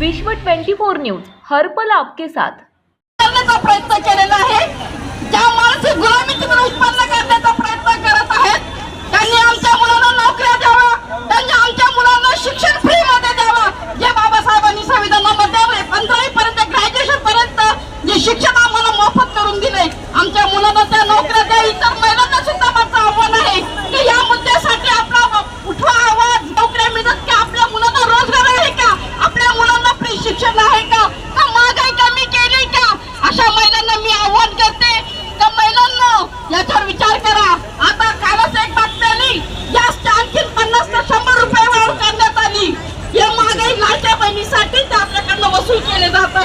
विश्व 24 न्यूज हर्पल आपके साथ. करण्याचा प्रयत्न केलेला आहे. ज्या मानसिक गुलामीतून उत्पन्न करण्याचा प्रयत्न करत आहेत त्यांनी आमच्या मुलांना नोकऱ्या द्यावा त्यांनी आमच्या मुलांना शिक्षण फ्री मध्ये द्यावा. जे बाबासाहेबांनी संविधानामध्ये पंधरावी पर्यंत ग्रॅज्युएशन पर्यंत जे शिक्षण आम्हाला मोफत करून दिले आमच्या मुलांना त्या नोकऱ्या द्या इतर महिलांना सुद्धा माझं आव्हान आहे की या मुद्द्यासाठी आपला उठवा आवाज नोकऱ्या मिळतात की आपल्या मुलांना रोजगार आहे का आपल्या मुलांना फ्री शिक्षण आहे का का महागाई कमी केली का अशा महिलांना मी आव्हान करते का महिलांना याच्यावर विचार करा आता कालच एक बातमी आली गॅसच्या आणखी पन्नास ते शंभर रुपये वाढ करण्यात आली हे महागाई लाडक्या बहिणीसाठी ते आपल्याकडनं वसूल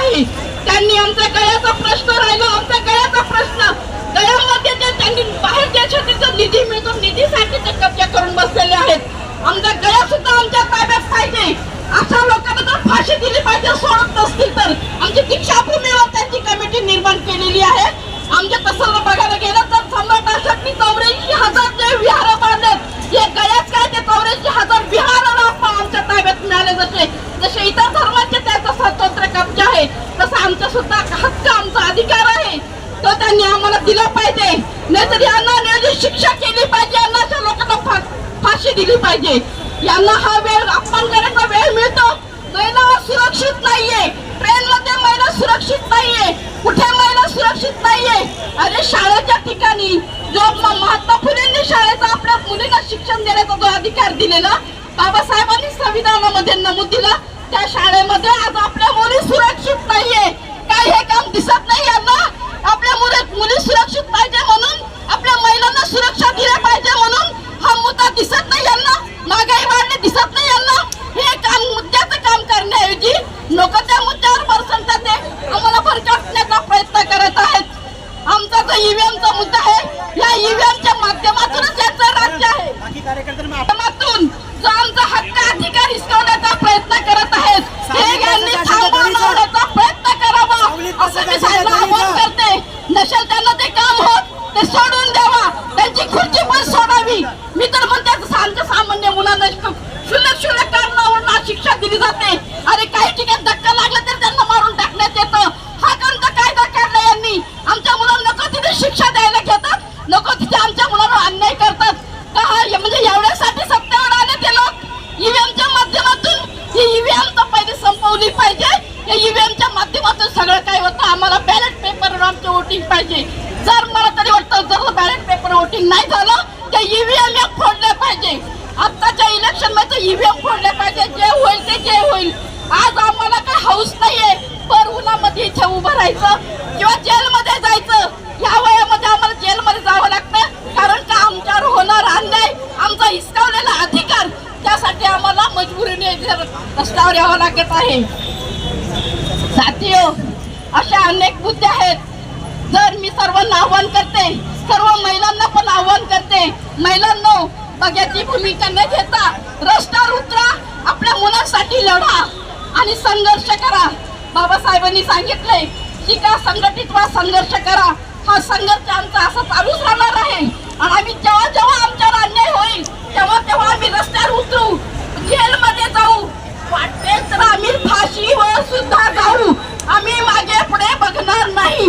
नाही. त्यांनी आमच्या गळ्याचा प्रश्न राहिला आमच्या गळ्याचा प्रश्न. गळ्यामध्ये त्यांनी बाहेर देशातील निधी मिळतो निधीसाठी ते कब्जा करून बसलेले आहेत. आमच्या गळ्या सुद्धा आमच्या ताब्यात पाहिजे. अशा लोकांना जर फाशी दिली पाहिजे सोडत नसतील तर. आमची दीक्षाभूमीवर त्यांची कमिटी निर्माण केलेली आहे. आमच्या तसं बघायला गेलं तर सम्राट अशोकनी चौऱ्याऐंशी हजार जे विहार बांधलेत हे गळ्यात काय ते चौऱ्याऐंशी हजार विहार आमच्या ताब्यात मिळाले जसे जसे इतर धर्माचे त्याचा स्वतंत्र कब्जा आहे तसा आमचा सुद्धा हक्क आमचा अधिकार आहे. तो त्यांनी आम्हाला दिला पाहिजे. नाहीतर यांना न्यायालयीन शिक्षा केली पाहिजे यांना अशा लोकांना फा- फाशी दिली पाहिजे. यांना हा वेळ अपमान करायचा वेळ मिळतो. महिला सुरक्षित नाहीये. ट्रेन मध्ये महिला सुरक्षित नाहीये. कुठे महिला सुरक्षित नाहीये? अरे शाळेच्या ठिकाणी जो महात्मा फुलेंनी शाळेचा आपल्या मुलींना शिक्षण देण्याचा जो अधिकार दिलेला बाबासाहेबांनी संविधानामध्ये नमूद दिला त्या शाळेमध्ये आज आपल्या मुली सुरक्षित नाहीये. काय हे काम दिसत नाही यांना. आपल्या मुली मुली सुरक्षित पाहिजे म्हणून आपल्या महिलांना सुरक्षा दिल्या पाहिजे म्हणून हा मुद्दा दिसत नाही यांना. महागाई वाढणे दिसत नाही यांना. हे काम मुद्द्याचं काम करण्याऐवजी लोक त्या मुद्द्यावर भरसणतात ते. आम्हाला भरकटण्याचा प्रयत्न करत आहेत. आमचा जो ईव्हीएमचा मुद्दा आहे या ईव्हीएमच्या माध्यमातूनच याचं राज्य आहे. माध्यमातून जो आमचा हक्क अधिकार हिसकवण्याचा प्रयत्न करत आहेत हे यांनी थांबवण्याचा प्रयत्न करावा असं मी साहेबांना आवाहन करते नसेल त्यांना ते काम होत ते सोडून द्यावा. त्यांची खुर्ची पण सोडावी. मी तर म्हणते आमच्या सामान्य मुलांना शुल्लक शुल्लक कारणावर शिक्षा दिली जाते. अरे काही ठिकाणी धक्का लागला तर त्यांना मारून टाकण्यात येतं. हा कोणता कायदा काढला यांनी. आमच्या मुलांना नको तिथे शिक्षा द्यायला घेतात. नको तिथे आमच्या मुलांवर अन्याय करतात. का हा म्हणजे एवढ्यासाठी सत्तेवर आले ते लोक? ईव्हीएमच्या माध्यमातून ही ईव्हीएम तर पहिले संपवली पाहिजे. या ईव्हीएमच्या माध्यमातून सगळं काय होतं. आम्हाला बॅलेट पेपरवर आमचे वोटिंग पाहिजे जर मला तरी वाटतं जर बॅलेट पेपर नाही झालं ते ईव्हीएम एक फोडले पाहिजे. आत्ताच्या इलेक्शनमध्ये ईव्हीएम फोडले पाहिजे जे होईल ते जे होईल. आज आम्हाला काय हाऊस नाहीये पर उन्हामध्ये इथे उभं राहायचं किंवा जेलमध्ये जायचं. या वयामध्ये आम्हाला जेलमध्ये जावं लागतं कारण का आमच्यावर होणार अन्याय आमचा हिसकावलेला अधिकार त्यासाठी आम्हाला मजबुरीने रस्त्यावर यावं लागत आहे. साथियो अशा अनेक मुद्दे आहेत. जर मी सर्वांना आव्हान करते सर्व महिलांना पण आव्हान करते. महिलांना बघ्याची भूमिका न घेता रस्त्यावर उतरा आपल्या मुलांसाठी लढा आणि संघर्ष करा. बाबासाहेबांनी सांगितले शिका संघटित व्हा संघर्ष करा. हा संघर्ष आमचा असा चालूच राहणार आहे. आणि आम्ही जेव्हा जेव्हा आमच्यावर अन्याय होईल तेव्हा तेव्हा आम्ही रस्त्यावर उतरू. जेलमध्ये जाऊ. वाटते तर आम्ही फाशीवर सुद्धा जाऊ आम्ही मागे पुढे बघणार नाही.